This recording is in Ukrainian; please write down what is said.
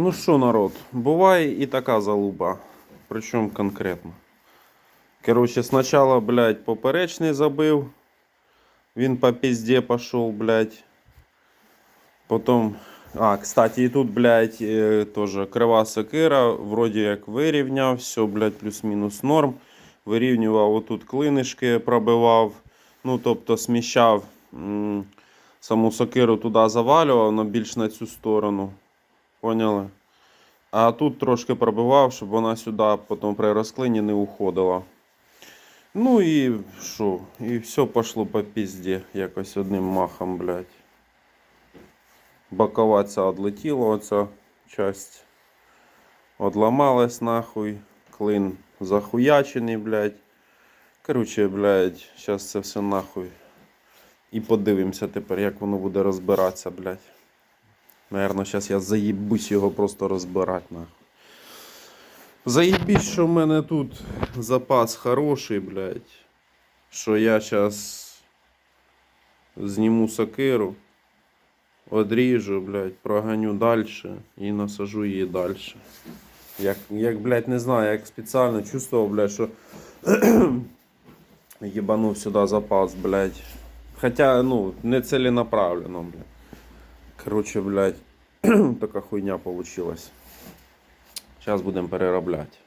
Ну що, народ, буває і така залуба. Причому конкретно. Короче, спочатку, блядь, поперечний забив. Він по пизде пошел, блядь. Потом. А, кстати, і тут, блядь, е, тоже крива сокира. Вроді як вирівняв, все, блядь, плюс-мінус норм. Вирівнював отут клинишки, пробивав. Ну, тобто сміщав саму сокиру туди завалював, але більш на цю сторону. Поняли? А тут трошки пробивав, щоб вона сюди потім при розклині не уходила. Ну і що? І все пішло по пізді, якось одним махом, блядь. Бокова ця одлетіла, оця часть. Одламалась нахуй. Клин захуячений, блядь. Короче, блядь, зараз це все нахуй. І подивимося тепер, як воно буде розбиратися, блядь. Наверно, зараз я заїбусь його просто розбирати, нахуй. Заїбісь, що в мене тут запас хороший, блядь. Що я зараз зніму сокиру, одріжу, блядь, проганю далі і насажу її далі. Як, як, блядь, не знаю, як спеціально чувствував, блядь, що ебанув сюди запас, блядь. Хотя, ну, не целенаправленно, блядь. Короче, блядь, така хуйня получилась. Зараз будемо переробляти.